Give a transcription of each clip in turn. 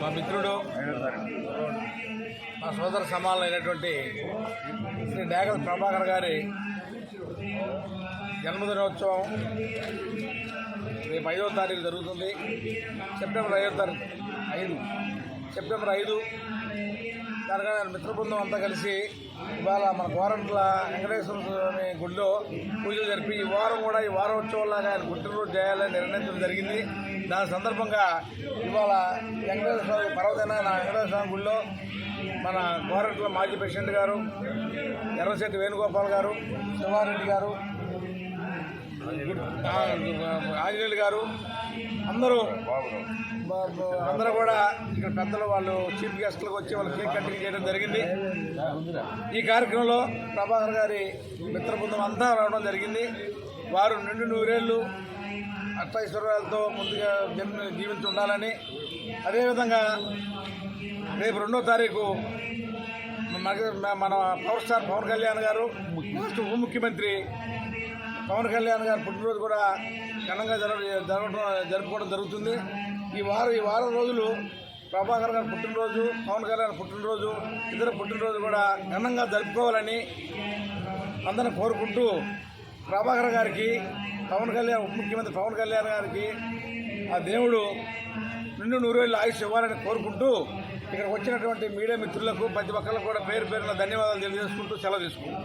మా మిత్రుడు మా సోదర సమానం అయినటువంటి శ్రీ డేగల ప్రభాకర్ గారి జన్మదినోత్సవం రేపు ఐదో తారీఖు జరుగుతుంది. సెప్టెంబర్ ఐదో తారీఖు ఐదు సెప్టెంబర్ ఐదు తరగా మిత్ర బృందం అంతా కలిసి ఇవాళ మన గోరంట్ల వెంకటేశ్వర స్వామి గుడిలో పూజలు జరిపి ఈ వారం కూడా ఈ వారోత్సవంలాగా ఆయన పుట్టినరోజు చేయాలని నిర్ణయించడం జరిగింది. దాని సందర్భంగా ఇవాళ వెంకటేశ్వర స్వామి పర్వదిన నా వెంకటేశ్వర స్వామి గుడిలో మన గోరంట్ల మాజీ ప్రెసిడెంట్ గారు ఎర్రశెట్టి వేణుగోపాల్ గారు శివారెడ్డి గారు ఆంజనేయులు గారు అందరూ అందరూ కూడా ఇక్కడ పెద్దలు వాళ్ళు చీఫ్ గెస్ట్లకు వచ్చి వాళ్ళు కేక్ కటింగ్ చేయడం జరిగింది. ఈ కార్యక్రమంలో ప్రభాకర్ గారి మిత్ర బృందం అంతా రావడం జరిగింది. వారు నిండు నూరేళ్ళు అష్టైశ్వర్యాలతో ముందుగా జన్మ జీవించి ఉండాలని. అదేవిధంగా రేపు రెండో తారీఖు మన- మన పవర్ స్టార్ పవన్ కళ్యాణ్ గారు రాష్ట్ర ఉప ముఖ్యమంత్రి పవన్ కళ్యాణ్ గారి పుట్టినరోజు కూడా ఘనంగా జరగ జరగడం జరుపుకోవడం జరుగుతుంది. ఈ వారం ఈ వారం రోజులు ప్రభాకర్ గారి పుట్టినరోజు పవన్ కళ్యాణ్ పుట్టినరోజు ఇతర పుట్టినరోజు కూడా ఘనంగా జరుపుకోవాలని అందరిని కోరుకుంటూ ప్రభాకర్ గారికి పవన్ కళ్యాణ్ ఉప ముఖ్యమంత్రి పవన్ కళ్యాణ్ గారికి ఆ దేవుడు నిన్ను నూరేళ్ళు ఆయుష్ ఇవ్వాలని కోరుకుంటూ ఇక్కడ వచ్చినటువంటి మీడియా మిత్రులకు ప్రతి ఒక్కరికి కూడా పేరు పేరున ధన్యవాదాలు తెలియజేసుకుంటూ సెలవు తీసుకుంటాం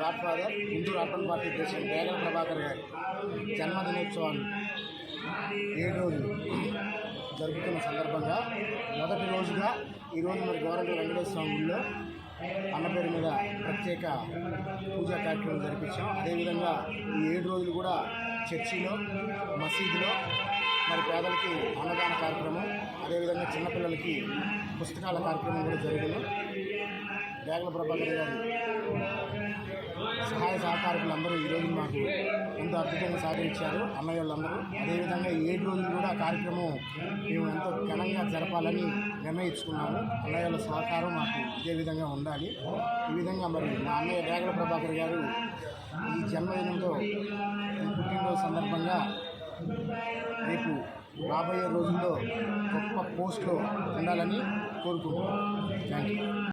గాడ్ ఫాదర్ హిందూ రాష్ట్ర పార్టీ ప్రెసిడెంట్ వేగల ప్రభాకర్ గారి జన్మదినోత్సవాన్ని ఏడు రోజులు జరుపుతున్న సందర్భంగా మొదటి రోజుగా ఈరోజు మరి గౌరవ వెంకటేశ్వర స్వామి గుడిలో అన్న పేరు మీద ప్రత్యేక పూజా కార్యక్రమం జరిపించాం. అదేవిధంగా ఈ ఏడు రోజులు కూడా చర్చిలో మసీదులో మరి పేదలకి అన్నదాన కార్యక్రమం అదేవిధంగా చిన్నపిల్లలకి పుస్తకాల కార్యక్రమం కూడా జరిగింది. వేగల ప్రభాకర్ గారు సహాయ సహకారకులందరూ ఈరోజు మాకు ఎంతో అద్భుతంగా సహకరించారు. అన్నయ్య వాళ్ళందరూ అదేవిధంగా ఏడు రోజులు కూడా ఆ కార్యక్రమం మేము ఎంతో ఘనంగా జరపాలని నిర్ణయించుకున్నాము. అన్నయ్య వాళ్ళ సహకారం మాకు ఇదే విధంగా ఉండాలి. ఈ విధంగా మరి మా అన్నయ్య రేగల ప్రభాకర్ గారు ఈ జన్మదినంతో పుట్టినరోజు సందర్భంగా రేపు రాబోయే రోజుల్లో గొప్ప పోస్ట్లో ఉండాలని కోరుకుంటున్నాను థ్యాంక్ యూ